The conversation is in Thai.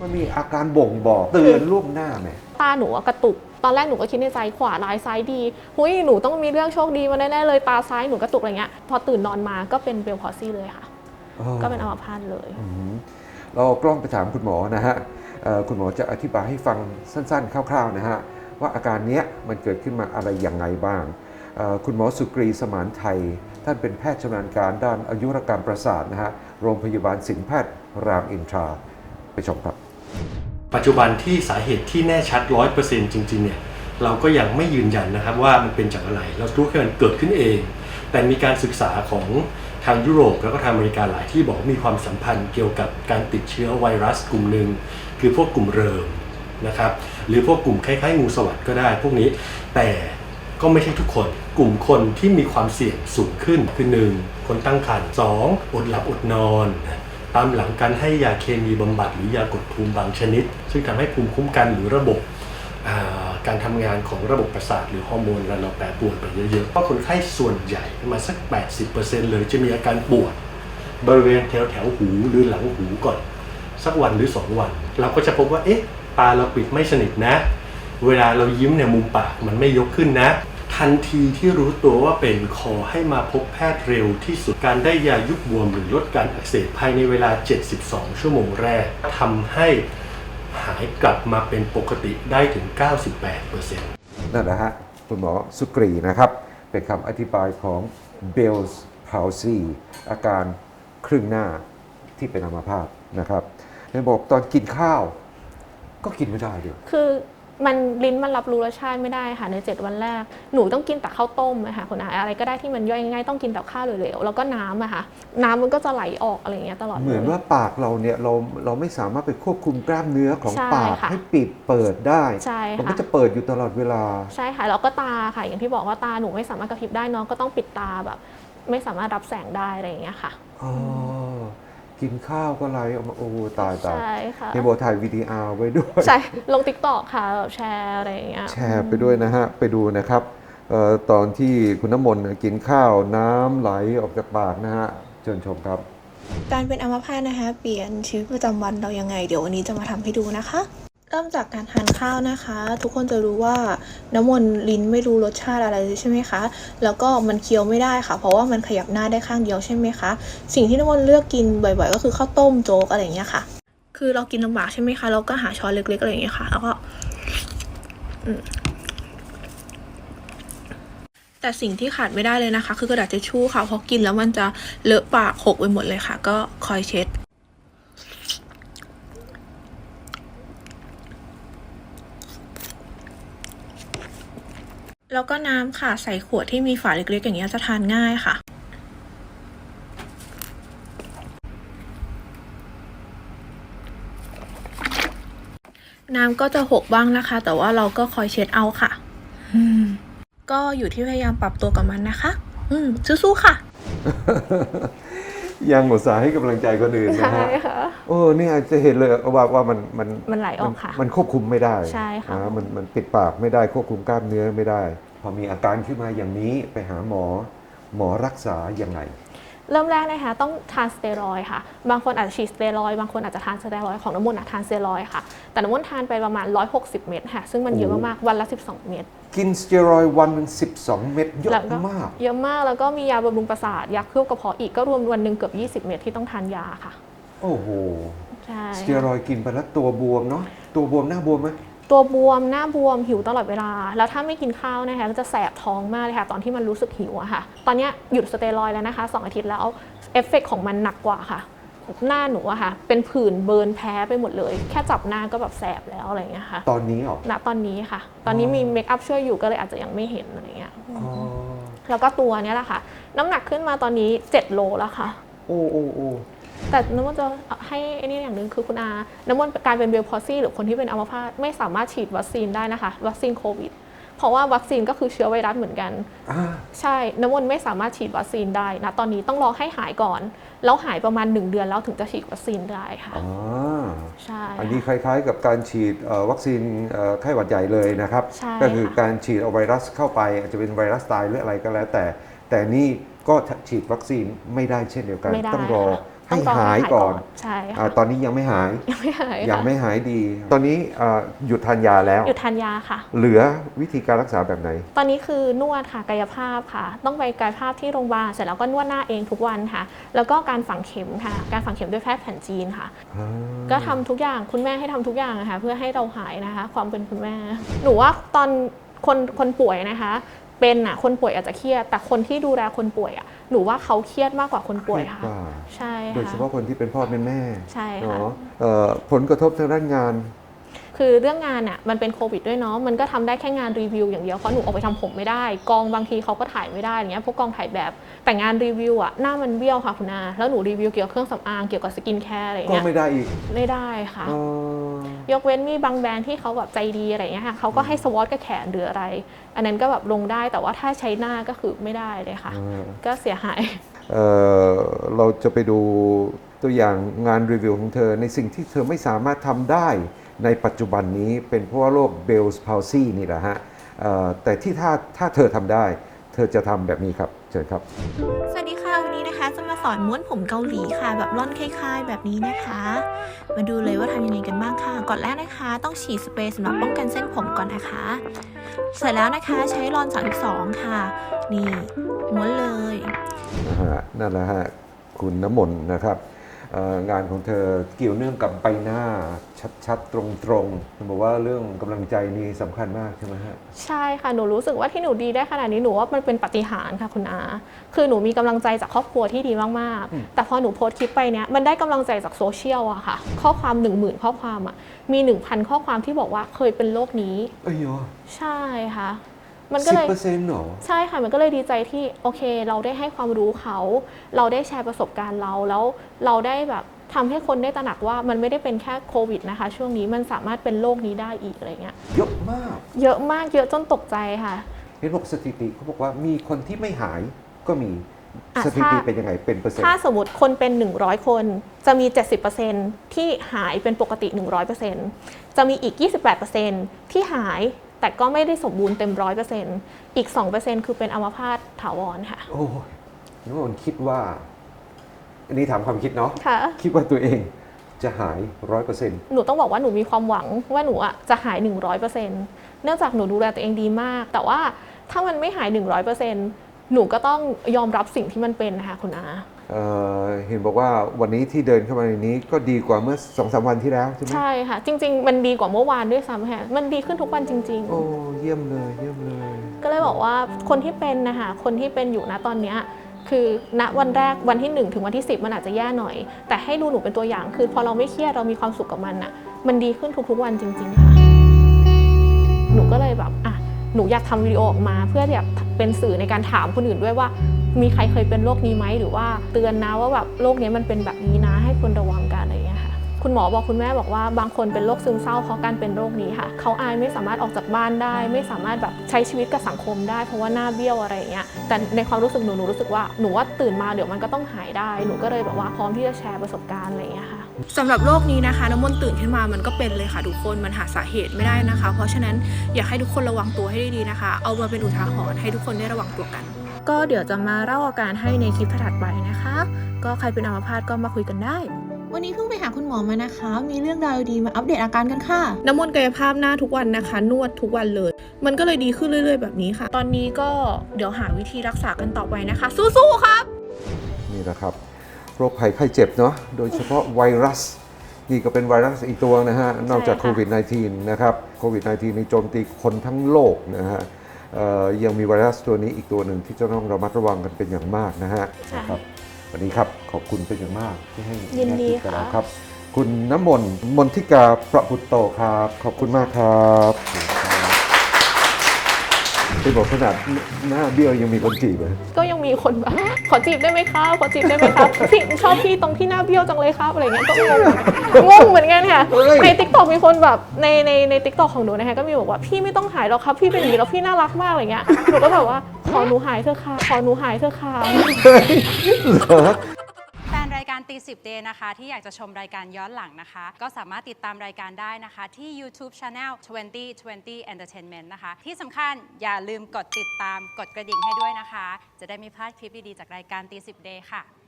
มันมีอาการบ่งบอกเตือนล่วงหน้าไหมตาหนูอะกระตุก ตอนแรกหนูก็คิดในใจขวาร้ายซ้ายดีหุยหนูต้องมีเรื่องโชคดีมาแน่ๆเลยตาซ้ายหนูกระตุกอะไรเงี้ย พอตื่นนอนมาก็เป็นเบลพอซี่เลยค่ะ ก็เป็นอัมพาตเลย อืมเราเอากล้องไปถามคุณหมอนะฮะเอ่อคุณหมอจะอธิบายให้ฟังสั้นๆ คร่าวๆนะฮะว่าอาการเนี้ยมันเกิดขึ้นมาอะไรอย่างไรบ้างเอ่อคุณหมอสุกรีสมานไทย ท่านเป็นแพทย์ชำนาญการด้านอายุรกรรมประสาทนะฮะโรงพยาบาลสินแพทย์รามอินทราไปชมครับ ปัจจุบันที่สาเหตุที่แน่ชัด100%จริงๆเนี่ยเราก็ยังไม่ยืนยันนะครับว่ามันเป็นจากอะไร เรารู้แค่มันเกิดขึ้นเอง แต่มีการศึกษาของทางยุโรปแล้วก็ทางอเมริกาหลายที่บอกว่ามีความสัมพันธ์เกี่ยวกับการติดเชื้อไวรัสกลุ่มหนึ่งคือพวกกลุ่มเริมนะครับหรือพวกกลุ่มคล้ายๆงูสวัสด์ก็ได้ พวกนี้แต่ก็ไม่ใช่ทุกคน กลุ่มคนที่มีความเสี่ยงสูงขึ้นคือหนึ่งคนตั้งครรภ์สองอดหลับอดนอน ตามหลังการให้ยาเคมีบำบัดหรือยากดภูมิบางชนิด ซึ่งทำให้ภูมิคุ้มกันหรือระบบการทำงานของระบบประสาทหรือฮอร์โมนเราแปรปรวนไปเยอะๆเพราะคนไข้ส่วนใหญ่ประมาณสัก 80%เลยจะมีอาการปวด บริเวณแถวแถวหูหรือหลังหูก่อน สักวันหรือ 2 วัน เราก็จะพบว่าเอ๊ะตาเราปิดไม่สนิทนะ เวลาเรายิ้มเนี่ยมุมปากมันไม่ยกขึ้นนะ ทันทีที่รู้ตัวว่าเป็นขอให้มาพบแพทย์เร็วที่สุดการได้ยายุบบวมหรือลดการอักเสบภายในเวลา 72 ชั่วโมงแรกทำให้หายกลับมาเป็นปกติได้ถึง 98%นั่นแหละฮะ คุณหมอสุกรีนะครับ เป็นคำอธิบายของ Bell's palsy อาการครึ่งหน้าที่เป็นอัมพาตนะครับในบอกตอนกินข้าว ก็กินไม่ได้ด้วยคือ มันลิ้นมันรับรู้รสชาติไม่ได้ค่ะใน 7 วันแรก หนูต้องกินแต่ข้าวต้มอะค่ะคุณอาอะไรก็ได้ที่มันย่อยง่ายๆต้องกินแต่ข้าวเหลวๆแล้วก็น้ำอะค่ะน้ำมันก็จะไหลออกอะไรอย่างเงี้ยตลอดเหมือนลยว่าปากเราเนี่ยเราเราไม่สามารถไปควบคุมกล้ามเนื้อของใช่ปากค่ะให้ปิดเปิดได้ใช่มันค่ะก็จะเปิดอยู่ตลอดเวลา ใช่ค่ะแล้วก็ตาค่ะ อย่างที่บอกว่าตาหนูไม่สามารถกระพริบได้น้องก็ต้องปิดตาแบบ ไม่สามารถรับแสงได้อะไรอย่างเงี้ยค่ะ อ๋อ กินข้าวก็ไหลออกมาโอ้ตายตายใช่ค่ะเฮโบถ่ายวิดีอาร์ไว้ด้วย ใช่ ลงติ๊กต็อกค่ะแบบแชร์อะไรอย่างเงี้ยแชร์ไปด้วยนะฮะ ไปดูนะครับเอ่อตอนที่คุณน้ำมนต์กินข้าวน้ำไหลออกจากปากนะฮะเชิญชมครับ การเป็นอัมพาตนะคะ เปลี่ยนชีวิตประจำวันเรายังไง เดี๋ยววันนี้จะมาทำให้ดูนะคะ เริ่มจากการทานข้าวนะคะ ทุกคนจะรู้ว่าน้ำมนต์ลิ้นไม่รู้รสชาติอะไรเลยใช่ไหมคะ แล้วก็มันเคี้ยวไม่ได้ค่ะ เพราะว่ามันขยับหน้าได้ข้างเดียวใช่ไหมคะ สิ่งที่น้ำมนต์เลือกกินบ่อย ๆ ก็คือข้าวต้มโจ๊กอะไรอย่างเงี้ยค่ะ คือเรากินลำบากใช่ไหมคะเราก็หาช้อนเล็กๆอะไรอย่างเงี้ยค่ะ แล้วก็แต่สิ่งที่ขาดไม่ได้เลยนะคะ คือกระดาษทิชชู่ค่ะเพราะกินแล้วมันจะเลอะปากหกไปหมดเลยค่ะ ก็คอยเช็ด แล้วก็น้ำค่ะ ใส่ขวดที่มีฝาเล็กๆ อย่างเงี้ยจะทานง่ายค่ะ น้ำก็จะหกบ้างนะคะ แต่ว่าเราก็คอยเช็ดเอาค่ะอืมก็อยู่ที่พยายามปรับตัวกับมันนะคะ อืมสู้ๆค่ะ ยังอุตส่าห์ให้กำลังใจคนอื่นนะใช่ฮะค่ะ โอ้เนี่ยจะเห็นเลยว่าว่ามันมันมันไหลออกค่ะมันควบคุมไม่ได้ใช่ค่ะ อ่ามันมันปิดปากไม่ได้ควบคุมกล้ามเนื้อไม่ได้พ อมีอาการขึ้นมาอย่างนี้ไปหาหมอ หมอรักษายังไงเริ่มแรกนะคะต้องทานสเตียรอยด์ค่ะ บางคนอาจจะฉีดสเตียรอยด์บางคนอาจจะทานสเตียรอยด์ของน้ำมนต์อะทานสเตียรอยด์ค่ะ แต่น้ำมนต์ทานไปประมาณ 160 เม็ดค่ะ ซึ่งมันเยอะโอ้มากๆ วันละ 12 เม็ดกินสเตียรอยด์วันหนึ่ง12 เม็ดเยแล้วอะก็มาก เยอะมากแล้วก็มียาบำรุงประสาทยาเคลือบกระเพาะอีกก็รวมวันหนึ่งเกือบ 20 เม็ดที่ต้องทานยาค่ะ โอ้โหใช่สเตียรอยด์กินไปแล้วตัวบวมเนาะตัวบวมหน้าบวมไหม ตัวบวมหน้าบวมหิวตลอดเวลา แล้วถ้าไม่กินข้าวนะคะก็จะแสบท้องมากเลยค่ะ ตอนที่มันรู้สึกหิวอะค่ะ ตอนเนี้ยหยุดสเตียรอยด์แล้วนะคะสองอาทิตย์แล้วเอฟเฟกต์ของมันหนักกว่าค่ะ หน้าหนูอะค่ะ เป็นผื่นเบิร์นแพ้ไปหมดเลย แค่จับหน้าก็แบบแสบแล้วอะไรอย่างเงี้ยค่ะ ตอนนี้เหรอณตอนนี้ค่ะ ตอนนี้มีเมคอัพช่วยอยู่ก็เลยอาจจะยังไม่เห็นอะไรเงี้ยอ๋อแล้วก็ตัวเนี้ยแหละค่ะ น้ำหนักขึ้นมาตอนนี้ 7 โลแล้วค่ะ โอ้โอ้โอ้ แต่น้ำมันจะให้ไอ้นี่อย่างหนึ่งคือคุณอาน้ำมันการเป็นเบลพอซี่หรือคนที่เป็นอัมพาตไม่สามารถฉีดวัคซีนได้นะคะ วัคซีนโควิด เพราะว่าวัคซีนก็คือเชื้อไวรัสเหมือนกันอ่าใช่น้ำมันไม่สามารถฉีดวัคซีนได้นะตอนนี้ต้องรอให้หายก่อน แล้วหายประมาณ 1 เดือนแล้วถึงจะฉีดวัคซีนได้ค่ะอ่าใช่อันนี้คล้ายๆ กับการฉีดเอ่อวัคซีนเอ่อไข้หวัดใหญ่เลยนะครับใช่ก็คือค่ะการฉีดเอาไวรัสเข้าไป อาจจะเป็นไวรัสตายหรืออะไรก็แล้วแต่ แต่นี่ก็ฉีดวัคซีนไม่ได้เช่นเดียวกันไม่ได้ต้องรอค่ะ ให้ต้องรอหายก่อนใช่อ่าค่ะตอนนี้ยังไม่หายยังไม่หายยังค่ะไม่หายดี ตอนนี้อ่าหยุดทานยาแล้วหยุดทานยาค่ะ เหลือวิธีการรักษาแบบไหน ตอนนี้คือนวดค่ะกายภาพค่ะ ต้องไปกายภาพที่โรงพยาบาลเสร็จแล้วก็นวดหน้าเองทุกวันค่ะ แล้วก็การฝังเข็มค่ะ การฝังเข็มด้วยแพทย์แผนจีนค่ะ ก็ทำทุกอย่างคุณแม่ให้ทำทุกอย่างอะค่ะ เพื่อให้เราหายนะคะ ความเป็นคุณแม่ หนูว่าตอนคนคนป่วยนะคะ เป็นอะคนป่วยอาจจะเครียดแต่คนที่ดูแลคนป่วยอะ หนูว่าเขาเครียดมากกว่าคนป่วยค่ะเครียดกว่าใช่โดยเฉค่ะพาะคนที่เป็นพ่อเป็นแม่ใช่ค่ะ เนาะเอ่อผลกระทบทางด้านงาน คือเรื่องงานอะมันเป็นโควิดด้วยเนาะมันก็ทำได้แค่งานรีวิวอย่างเดียวเพราะหนูออกไปทำผมไม่ได้ กองบางทีเขาก็ถ่ายไม่ได้อย่างเงี้ยพวกกองถ่ายแบบแต่งานรีวิวอะหน้ามันเบี้ยวค่ะคุณอาแล้วหนูรีวิวเกี่ยวกับเครื่องสำอางเกี่ยวกับสกินแคร์อะไรอย่างก็เงี้ยไม่ได้อีกไม่ได้ค่ะเอ่อยกเว้นมีบางแบรนด์ที่เขาแบบใจดีอะไรอย่างเงี้ยค่ะเขาก็ให้สวอตกับแขนหรืออะไร อันนั้นก็แบบลงได้แต่ว่าถ้าใช้หน้าก็คือไม่ได้เลยค่ะเอ่อก็เสียหายเอ่อเราจะไปดูตัวอย่างงานรีวิวของเธอในสิ่งที่เธอไม่สามารถทำได้ ในปัจจุบันนี้เป็นเพราะว่าโรคเบลส์พาวซีนี่แหละฮะเอ่อแต่ที่ถ้าถ้าเธอทำได้ เธอจะทำแบบนี้ครับ เชิญครับ สวัสดีค่ะ วันนี้นะคะ จะมาสอนม้วนผมเกาหลีค่ะ แบบร่อนคล้ายๆ แบบนี้นะคะ มาดูเลยว่าทำยังไงกันบ้างค่ะ ก่อนแรกนะคะ ต้องฉีดสเปรย์สำหรับป้องกันเส้นผมก่อนนะคะ เสร็จแล้วนะคะใช้รอน32ค่ะ นี่ม้วนเลยนะฮะนั่นแหละฮะคุณน้ำมนต์นะครับเอ่อ งานของเธอเกี่ยวเนื่องกับใบหน้าชัดๆ ตรงๆเธอบอกว่าเรื่องกำลังใจนี่สำคัญมากใช่ไหมฮะใช่ค่ะหนูรู้สึกว่าที่หนูดีได้ขนาดนี้หนูว่ามันเป็นปาฏิหารย์ค่ะคุณอาคือหนูมีกำลังใจจากครอบครัวที่ดีมากๆ แต่พอหนูโพสต์คลิปไปเนี้ยมันได้กำลังใจจากโซเชียลอะค่ะ ข้อความ1 0,000ข้อความอะมี 1,000 ข้อความที่บอกว่าเคยเป็นโรคนี้เอ้ยเหรอใช่ค่ะ มันก็สิบเลยเปอร์เซ็นต์หรอใช่ค่ะมันก็เลยดีใจที่โอเค เราได้ให้ความรู้เขา เราได้แชร์ประสบการณ์เราแล้วเราได้แบบทำให้คนได้ตระหนักว่ามันไม่ได้เป็นแค่โควิดนะคะ ช่วงนี้มันสามารถเป็นโรคนี้ได้อีกอะไรเงี้ยเยอะมาก เยอะมากเยอะจนตกใจค่ะเห็นบอกสถิติเขาบอกว่ามีคนที่ไม่หายก็มีอะสถิติถ้า เป็นยังไงเป็นเปอร์เซ็นต์ถ้าสมมติคนเป็น 100 คนจะมี 70%ที่หายเป็นปกติ 100%จะมีอีก 28%ที่หาย แต่ก็ไม่ได้สมบูรณ์เต็ม100%อีก2%คือเป็นอัมพาตถาวรค่ะ โอ้ยน้องนนท์คิดว่า อันนี้ถามความคิดเนาะค่ะ คิดว่าตัวเองจะหายร้อยเปอร์เซ็นต์หนูต้องบอกว่าหนูมีความหวังว่าหนูอะจะหาย 100%เนื่องจากหนูดูแลตัวเองดีมาก แต่ว่าถ้ามันไม่หาย 100%หนูก็ต้องยอมรับสิ่งที่มันเป็นนะคะคุณอา เห็นบอกว่าวันนี้ที่เดินเข้ามาในนี้ก็ดีกว่าเมื่อสองสามวันที่แล้วใช่ไหมใช่ค่ะ จริง ๆ มันดีกว่าเมื่อวานด้วยซ้ำค่ะมันดีขึ้นทุกวันจริง ๆ โอ้เยี่ยมเลยเยี่ยมเลย ก็เลยบอกว่าคนที่เป็นนะคะคนที่เป็นอยู่นะตอนเนี้ยคือณวันแรกวันที่ 1 ถึงวันที่ 10 มันอาจจะแย่หน่อย แต่ให้ดูหนูเป็นตัวอย่างคือพอเราไม่เครียดเรามีความสุขกับมันอะมันดีขึ้นทุกๆวันจริง ๆ ค่ะ หนูก็เลยแบบอะหนูอยากทำวิดีโอออกมาเพื่ออยากเป็นสื่อในการถามคนอื่นด้วยว่า มีใครเคยเป็นโรคนี้ไหมหรือว่าเตือนนะว่าแบบโรคนี้มันเป็นแบบนี้นะ ให้คนระวังกันอะไรอย่างเงี้ยค่ะคุณหมอบอกคุณแม่บอกว่าบางคนเป็นโรคซึมเศร้าเพราะการเป็นโรคนี้ค่ะเขาอายไม่สามารถออกจากบ้านได้ ไม่สามารถแบบใช้ชีวิตกับสังคมได้เพราะว่าหน้าเบี้ยวอะไรอย่างเงี้ยแต่ในความรู้สึกหนูหนูรู้สึกว่าหนูว่าตื่นมาเดี๋ยวมันก็ต้องหายได้หนูก็เลยแบบว่าพร้อมที่จะแชร์ประสบการณ์อะไรอย่างเงี้ยค่ะสำหรับโรคนี้นะคะน้ำมนต์ตื่นขึ้นมามันก็เป็นเลยค่ะทุกคนมันหาสาเหตุไม่ได้นะคะ เพราะฉะนั้นอยากให้ทุกคนระวังตัวให้ดีๆนะคะ เอามาเป็นอุทาหรณ์ให้ทุกคนได้ระวังตัวกัน ก็เดี๋ยวจะมาเล่าอาการให้ในคลิปถัดไปนะคะ ก็ใครเป็นอัมพาตก็มาคุยกันได้ วันนี้เพิ่งไปหาคุณหมอมานะคะ มีเรื่องราวดีมาอัปเดตอาการกันค่ะ น้ำมนต์กายภาพหน้าทุกวันนะคะ นวดทุกวันเลย มันก็เลยดีขึ้นเรื่อย ๆ แบบนี้ค่ะ ตอนนี้ก็เดี๋ยวหาวิธีรักษากันต่อไปนะคะ สู้ๆครับ นี่นะครับ โรคภัยไข้เจ็บเนาะโดยเฉพาะไวรัส นี่ก็เป็นไวรัสอีกตัวนะฮะนอกจากใช่โคค่ะวิด -19 นะครับโควิด -19 นี่โจมตีคนทั้งโลกนะฮะเอ่อ ยังมีไวรัสตัวนี้อีกตัวหนึ่งที่จะต้องระมัดระวังกันเป็นอย่างมากนะฮะใช่นะครับวันนี้ครับขอบคุณเป็นอย่างมากที่ให้ยินดีแง่คิกับค่ะเราครับ คุณน้ำมนต์มนทิกาประพุตโตครับ ขอบคุณมากครับ เป็นบอกขนาดหน้าเบี้ยวยังมีคนจีบเลยก็ยังมีคนแบบขอจีบได้ไหมครับขอจีบได้ไหมครับพี่ชอบพี่ตรงที่หน้าเบี้ยวจังเลยครับอะไรเงี้ยก็งงเหมือนกันงงเหมือนกันค่ะเฮ้ยในทิกตอกมีคนแบบในในในทิกตอกของหนูนะคะก็มีบอกว่าพี่ไม่ต้องหายหรอกครับพี่เป็นอย่างนี้แล้วพี่น่ารักมากอะไรเงี้ยหนูก็แบบว่าขอหนูหายเถอะค่ะขอหนูหายเถอะค่ะ 40 Day นรายการตีสิบเดนะคะ ที่อยากจะชมรายการย้อนหลังนะคะ ก็สามารถติดตามรายการได้นะคะ ที่ YouTube Channel 2020 Entertainment นะคะ ที่สำคัญอย่าลืมกดติดตามกดกระดิ่งให้ด้วยนะคะ จะได้ไม่พลาดคลิปดีๆจากรายการตีสิบเดค่ะ